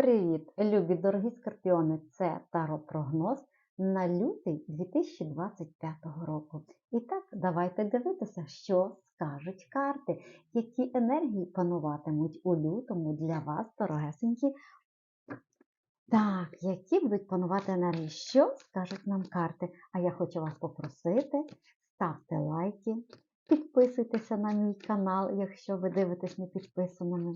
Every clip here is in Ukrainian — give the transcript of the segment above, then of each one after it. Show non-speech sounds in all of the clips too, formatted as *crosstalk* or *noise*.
Привіт, любі дорогі скорпіони! Це таро-прогноз на лютий 2025 року. І так, давайте дивитися, що скажуть карти, які енергії пануватимуть у лютому для вас, дорогесенькі. Так, які будуть панувати енергії? Що скажуть нам карти? А я хочу вас попросити, ставте лайки, підписуйтеся на мій канал, якщо ви дивитесь не підписаними.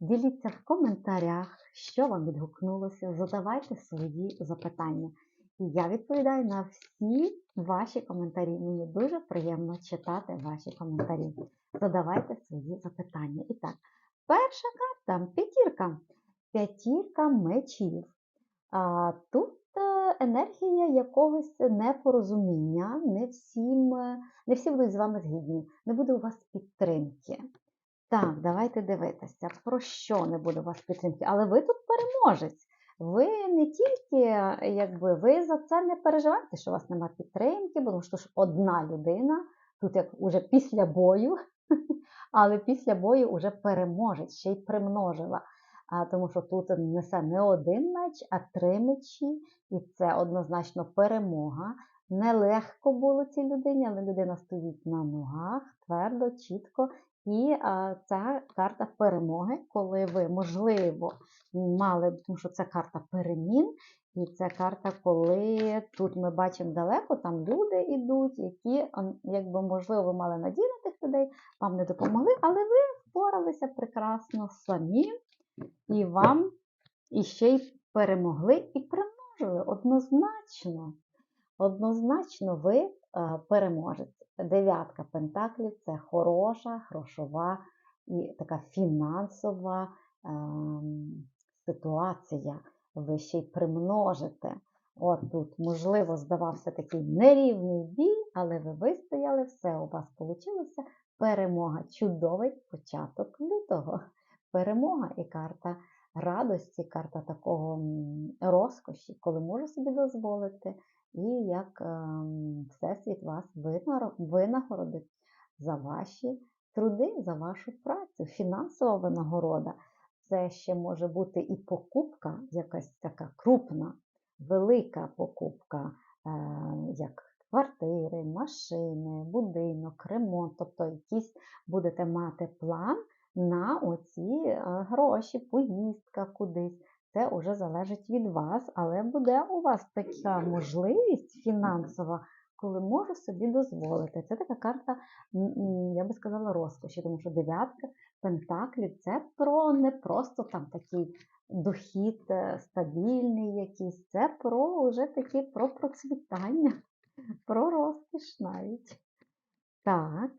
Діліться в коментарях, що вам відгукнулося, задавайте свої запитання. І я відповідаю на всі ваші коментарі. Мені дуже приємно читати ваші коментарі. Задавайте свої запитання. І так, перша карта п'ятірка. П'ятірка мечів. А, Тут е, енергія якогось непорозуміння, не всім, е, не всі будуть з вами згідні, не буде у вас підтримки. Так, давайте дивитися, про що не буде у вас підтримки. Але ви тут переможець. Ви не тільки, якби ви за це не переживаєте, що у вас немає підтримки, бо що ж одна людина, тут як уже після бою, *laughs* але після бою вже переможець, ще й примножила. А, Тому що тут несе не один меч, а три мечі, і це однозначно перемога. Нелегко було цій людині, але людина стоїть на ногах твердо, чітко і ця карта перемоги, коли ви, можливо, мали, тому що це карта перемін, і це карта, коли тут ми бачимо далеко, там люди йдуть, які, якби, можливо, ви мали надію на тих людей, вам не допомогли, але ви впоралися прекрасно самі, і вам іще й перемогли і примножили однозначно. Однозначно, ви переможець. Дев'ятка пентаклів це хороша, грошова і така фінансова е, ситуація. Ви ще й примножите. От тут, можливо, здавався такий нерівний бій, але ви вистояли, все у вас вийшло. Перемога. Чудовий початок лютого. Перемога і карта радості, карта такого розкоші, коли можу собі дозволити і як ем, Всесвіт вас винагородить за ваші труди, за вашу працю. Фінансова винагорода. Це ще може бути і покупка, якась така крупна, велика покупка, е, як квартири, машини, будинок, ремонт. Тобто якийсь будете мати план на оці е, гроші, поїздка кудись. Це вже залежить від вас, але буде у вас така можливість фінансова, коли можу собі дозволити. Це така карта, я би сказала, розкоші, тому що дев'ятка пентаклів це про не просто там такий дохід е, стабільний якийсь, це про вже такі про процвітання, про розкіш навіть. Так,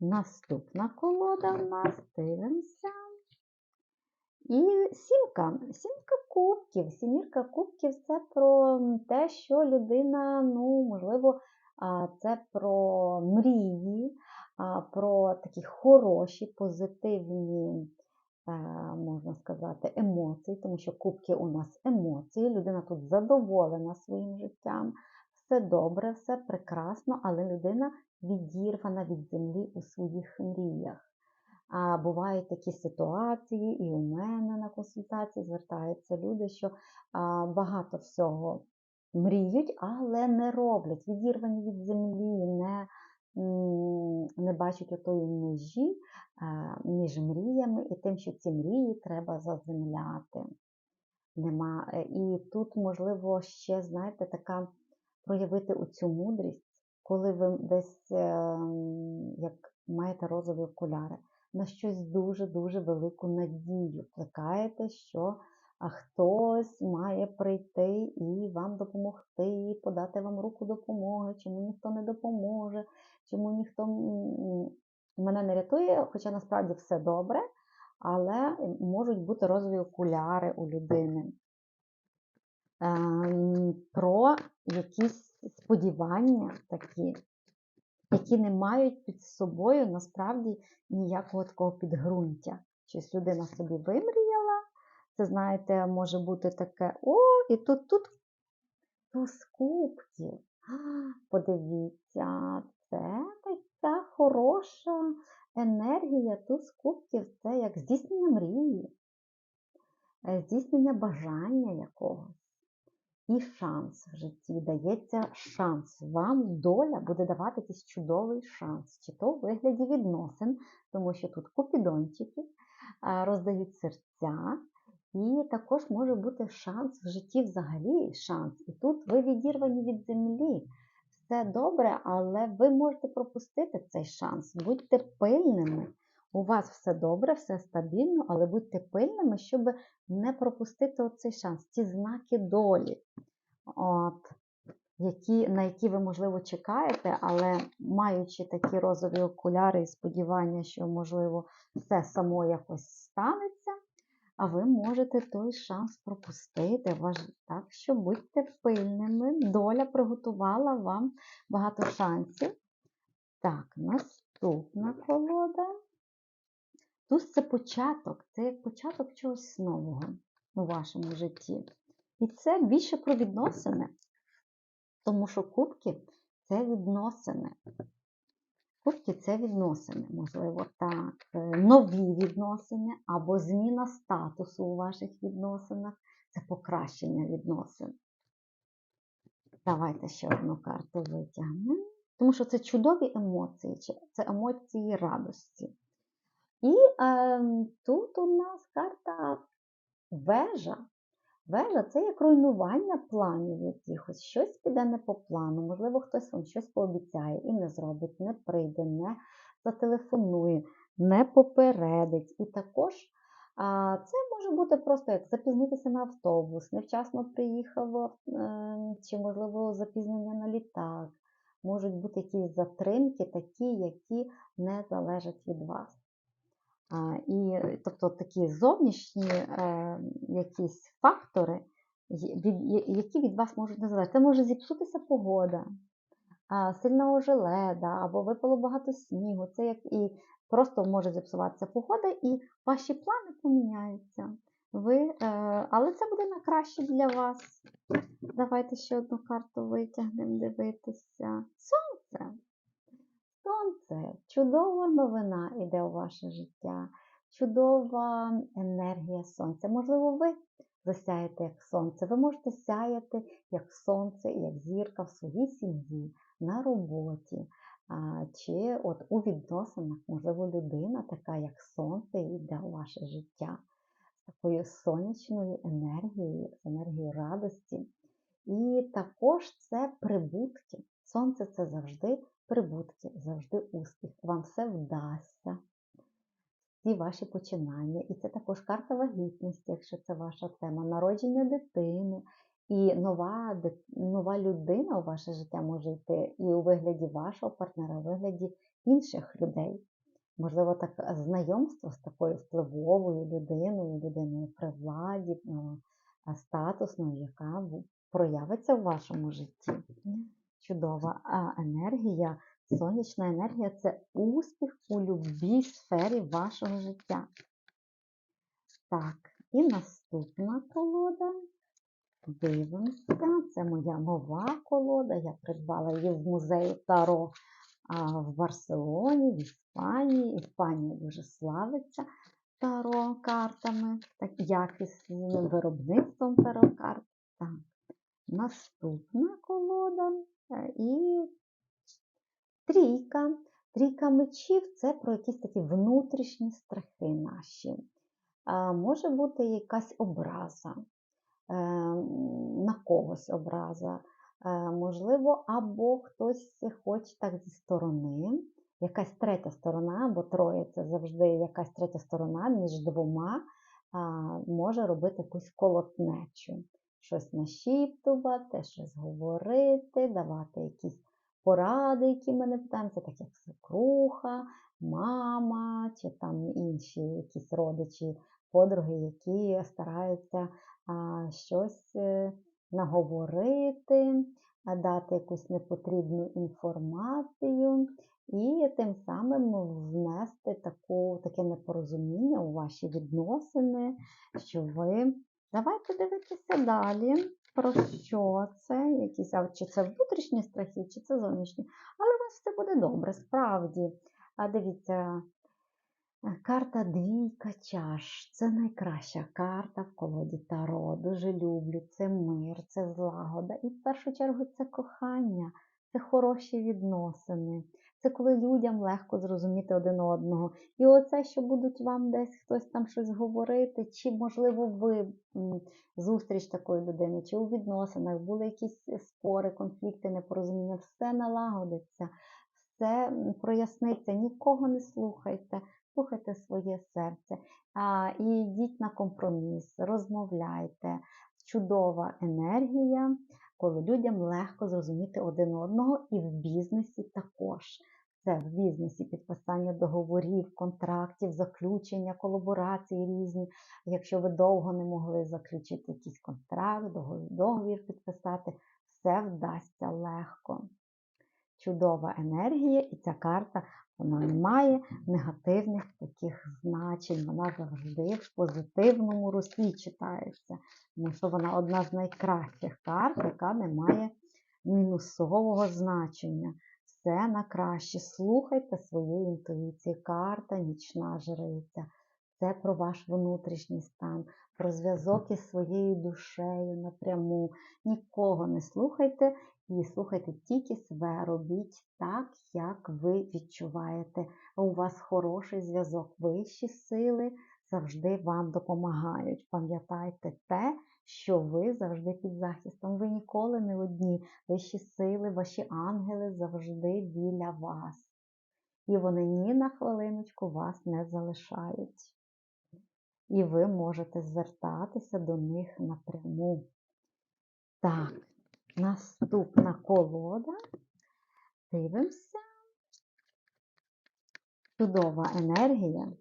наступна колода в нас дивимося. І сімка. Сімка кубків. Сімірка кубків це про те, що людина, ну, можливо, це про мрії, про такі хороші, позитивні, е, можна сказати, емоції, тому що кубки у нас емоції. Людина тут задоволена своїм життям. Все добре, все прекрасно, але людина відірвана від землі у своїх мріях. Бувають такі ситуації, і у мене на консультації звертаються люди, що багато всього мріють, але не роблять, відірвані від землі, не не бачать отої межі між мріями і тим, що ці мрії треба заземляти. Нема. Е, і тут, можливо, ще, знаєте, така проявити оцю мудрість, коли ви десь ем, як маєте розові окуляри на щось дуже-дуже велику надію. Плекаєте, що хтось має прийти і вам допомогти, подати вам руку допомоги, чому ніхто не допоможе, чому ніхто мене не рятує, хоча насправді все добре, але можуть бути розові окуляри у людини. Ем, про якісь сподівання такі, які не мають під собою насправді ніякого такого підґрунтя. Щось людина собі вимріяла. Це, знаєте, може бути таке: о, і тут тут туз кубків. *gasps* Подивіться, це така хороша енергія туз кубків це як здійснення мрії. е, здійснення бажання якогось. І шанс в житті дається шанс. Вам доля буде давати якийсь чудовий шанс, чи то у вигляді відносин, тому що тут купідончики роздають серця, і також може бути шанс в житті взагалі шанс. І тут ви відірвані від землі. Все добре, але ви можете пропустити цей шанс. Будьте пильними. У вас все добре, все стабільно, але будьте пильними, щоб не пропустити оцей шанс, ці знаки долі, от, які, на які ви, можливо, чекаєте, але маючи такі розові окуляри і сподівання, що, можливо, все само якось станеться, а ви можете той шанс пропустити. Так що будьте пильними. Доля приготувала вам багато шансів. Так, наступна колода. Туз це початок, це як початок чогось нового у вашому житті. І це більше про відносини. Тому що кубки це відносини. Кубки це відносини, можливо, так, е, нові відносини або зміна статусу у ваших відносинах. Це покращення відносин. Давайте ще одну карту витягнемо. Тому що це чудові емоції, це емоції радості. І е, тут у нас карта вежа. Вежа це як руйнування планів якихось. Щось піде не по плану. Можливо, хтось вам щось пообіцяє і не зробить, не прийде, не зателефонує, не попередить. І також а, це може бути просто як запізнитися на автобус, невчасно приїхав, е, чи, можливо, запізнення на літак. Можуть бути якісь затримки, такі, які не залежать від вас. І тобто такі зовнішні е, якісь фактори, які від вас можуть не. Це може зіпсутися погода, а, сильна ожеледа, або випало багато снігу. Це як і просто може зіпсуватися погода, і ваші плани поміняються. Ви, е, але це буде на краще для вас. Давайте ще одну карту витягнемо, дивитися. Сонце. Сонце, чудова новина іде у ваше життя, чудова енергія сонця. Можливо, ви засяєте як сонце. Ви можете сяяти як сонце, як зірка в своїй сім'ї, на роботі. Чи от у відносинах, можливо, людина, така як сонце, йде у ваше життя з такою сонячною енергією, з енергією радості. І також це прибутки. Сонце це завжди прибутки, завжди успіх. Вам все вдасться. Всі ваші починання. І це також карта вагітності, якщо це ваша тема, народження дитини. І нова, нова людина у ваше життя може йти і у вигляді вашого партнера, у вигляді інших людей. Можливо, так знайомство з такою впливовою людиною, людиною при владі, статусною, яка проявиться в вашому житті. Чудова енергія, сонячна енергія це успіх у будь-якій сфері вашого життя. Так, і наступна колода. Дивимося. Це моя нова колода. Я придбала її в музеї Таро в Барселоні, в Іспанії. Іспанія дуже славиться таро картами, так якісним виробництвом таро карт. Так. Наступна колода і трійка. Трійка мечів це про якісь такі внутрішні страхи наші. Може бути якась образа, е, на когось образа. Е, Можливо, або хтось хоче так зі сторони, якась третя сторона, бо троє це завжди якась третя сторона між двома може робити якусь колотнечу. Щось нашіптувати, щось говорити, давати якісь поради, які ми не питаємо, це так як свекруха, мама чи там інші якісь родичі, подруги, які стараються а, щось е, наговорити, дати якусь непотрібну інформацію і тим самим внести таку, таке непорозуміння у ваші відносини, що ви давайте дивитися далі. Про що це? Якісь, чи це внутрішні страхи, чи це зовнішні. Але у вас все буде добре, справді. А дивіться, Карта двійка чаш. Це найкраща карта в колоді Таро. Дуже люблю. Це мир, це злагода. І в першу чергу це кохання, це хороші відносини. Це коли людям легко зрозуміти один одного. І оце, що будуть вам десь хтось там щось говорити, чи, можливо, ви зустріч такої людини, чи у відносинах були якісь спори, конфлікти, непорозуміння, все налагодиться, все проясниться, нікого не слухайте слухайте своє серце а, і йдіть на компроміс, розмовляйте. Чудова енергія, коли людям легко зрозуміти один одного, і в бізнесі також. Це в бізнесі підписання договорів, контрактів, заключення, колаборації різні. Якщо ви довго не могли заключити якийсь контракт, договір підписати, все вдасться легко. Чудова енергія, і ця карта вона не має негативних таких значень. Вона завжди в позитивному руслі читається. Тому що вона одна з найкращих карт, яка не має мінусового значення. Все на краще. Слухайте свою інтуїцію. Карта нічна жриця. Це про ваш внутрішній стан, про зв'язок із своєю душею напряму. Нікого не слухайте і слухайте тільки себе, робіть так, як ви відчуваєте. У вас хороший зв'язок, вищі сили завжди вам допомагають. Пам'ятайте те, що ви завжди під захистом. Ви ніколи не одні. Вищі сили, ваші ангели завжди біля вас. І вони ні на хвилиночку вас не залишають. І ви можете звертатися до них напряму. Так, наступна колода. Дивимося. Чудова енергія.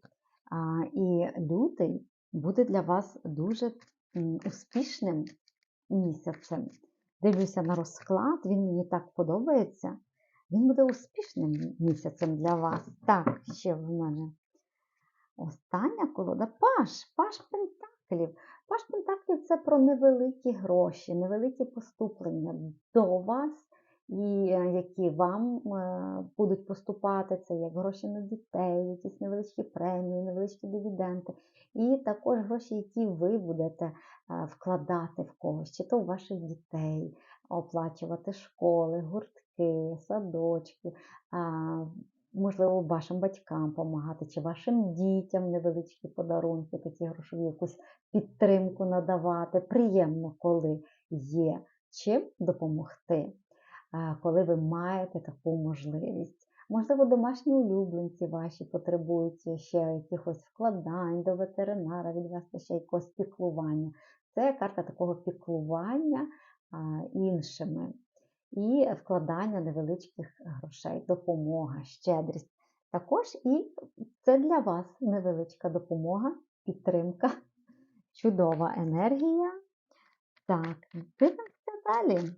А, І лютий буде для вас дуже успішним місяцем. Дивлюся на розклад, він мені так подобається. Він буде успішним місяцем для вас. Так, ще в мене остання колода Паш, Паш Пентаклів. Паш Пентаклів це про невеликі гроші, невеликі поступлення до вас, і е, які вам е, будуть поступати, це як гроші на дітей, якісь невеличкі премії, невеличкі дивіденди. І також гроші, які ви будете е, вкладати в когось, чи то у ваших дітей, оплачувати школи, гуртки, садочки, можливо, вашим батькам допомагати, чи вашим дітям невеличкі подарунки, такі грошові, якусь підтримку надавати. Приємно, коли є чим допомогти, коли ви маєте таку можливість. Можливо, домашні улюбленці ваші потребують ще якихось вкладань до ветеринара, відвести ще якогось піклування. Це карта такого піклування іншими і вкладання невеличких грошей, допомога, щедрість. Також і це для вас невеличка допомога, підтримка, чудова енергія. Так, дивимося далі.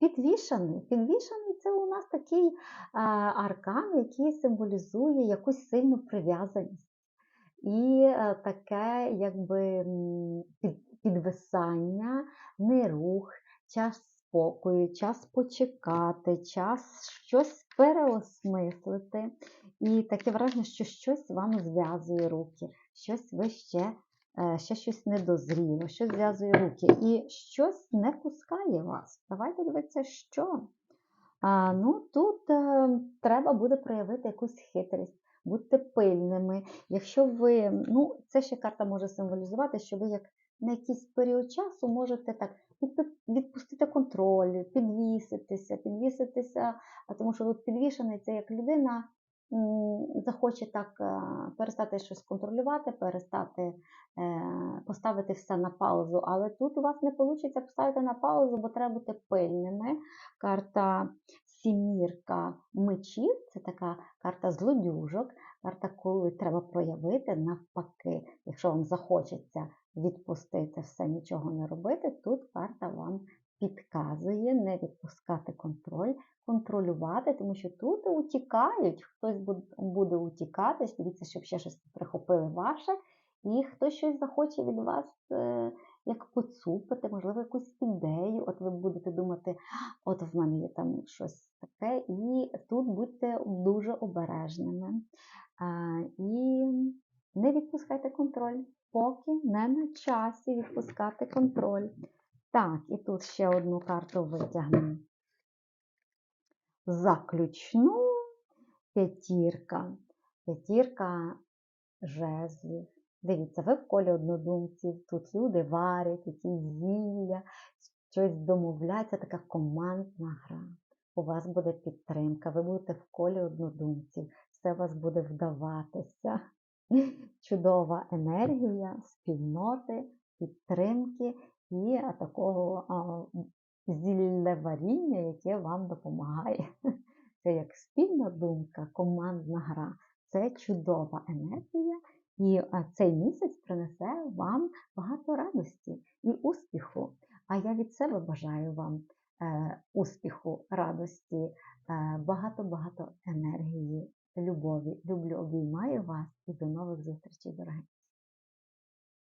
Підвішаний. Підвішаний це у нас такий аркан, який символізує якусь сильну прив'язаність. І а, таке, якби під, підвисання, не рух, час спокою, час почекати, час щось переосмислити. І таке враження, що щось вам зв'язує руки, щось ви ще, е, ще щось недозріло, щось зв'язує руки, і щось не пускає вас. Давайте дивитися, що. А, ну, Тут е, треба буде проявити якусь хитрість. Будьте пильними. Якщо ви, ну, це ще карта може символізувати, що ви як на якийсь період часу можете так відпустити контроль, підвіситися, підвіситися, тому що тут підвішений це як людина захоче так е, перестати щось контролювати, перестати е, поставити все на паузу. Але тут у вас не вийде поставити на паузу, бо треба бути пильними. Карта сімірка мечів це така карта злодюжок, карта, коли треба проявити навпаки, якщо вам захочеться відпустити все, нічого не робити, тут карта вам підказує не відпускати контроль, контролювати, тому що тут утікають, хтось буде утікати, дивіться, щоб ще щось прихопили ваше, і хтось щось захоче від вас е, як поцупити, можливо, якусь ідею. От ви будете думати, от в мене є там щось таке, і тут будьте дуже обережними. А, І не відпускайте контроль, поки не на часі відпускати контроль. Так, і тут ще одну карту витягнемо. Заключну п'ятірка. П'ятірка жезлів. Дивіться, ви в колі однодумців, тут люди варять, якісь зілля, щось домовляться, така командна гра. У вас буде підтримка, ви будете в колі однодумців, все у вас буде вдаватися. *laughs* Чудова енергія, спільноти, підтримки такого зіллеваріння, яке вам допомагає. *laughs* Це як спільна думка, командна гра. Це чудова енергія, і цей місяць принесе вам багато радості і успіху. А я від себе бажаю вам е, успіху, радості, е, багато-багато енергії, любові. Люблю, обіймаю вас і до нових зустрічей, дорогі.